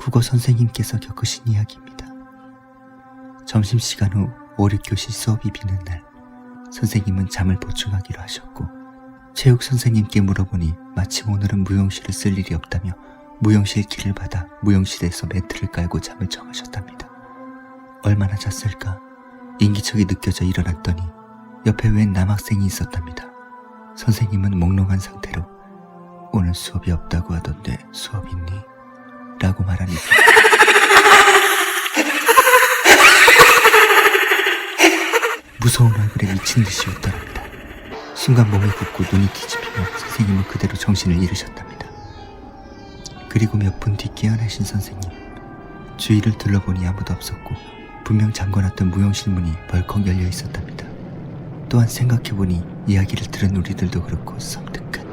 국어 선생님께서 겪으신 이야기입니다. 점심시간 후 5, 6교시 수업이 비는 날, 선생님은 잠을 보충하기로 하셨고, 체육 선생님께 물어보니 마침 오늘은 무용실을 쓸 일이 없다며 무용실 키를 받아 무용실에서 매트를 깔고 잠을 청하셨답니다. 얼마나 잤을까? 인기척이 느껴져 일어났더니 옆에 웬 남학생이 있었답니다. 선생님은 몽롱한 상태로 오늘 수업이 없다고 하던데 수업 있 무서운 얼굴에 미친 듯이 웃더랍니다. 순간 몸이 굳고 눈이 뒤집히며 선생님은 그대로 정신을 잃으셨답니다. 그리고 몇 분 뒤 깨어나신 선생님. 주위를 둘러보니 아무도 없었고 분명 잠궈놨던 무용실 문이 벌컥 열려 있었답니다. 또한 생각해보니 이야기를 들은 우리들도 그렇고 섬뜩한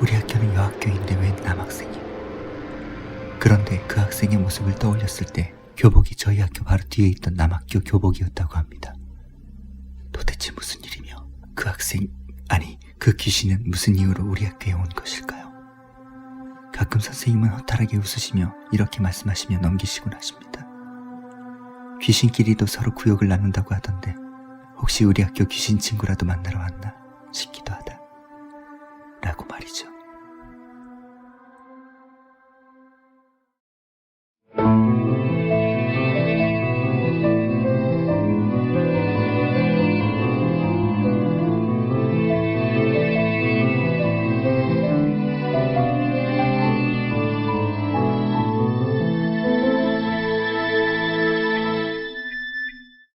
우리 학교는 여학교인데 웬 남학생이 그런데 그 학생의 모습을 떠올렸을 때 교복이 저희 학교 바로 뒤에 있던 남학교 교복이었다고 합니다. 학생 아니 그 귀신은 무슨 이유로 우리 학교에 온 것일까요? 가끔 선생님은 허탈하게 웃으시며 이렇게 말씀하시며 넘기시곤 하십니다. 귀신끼리도 서로 구역을 나눈다고 하던데 혹시 우리 학교 귀신 친구라도 만나러 왔나 싶기도 하다. 라고 말이죠.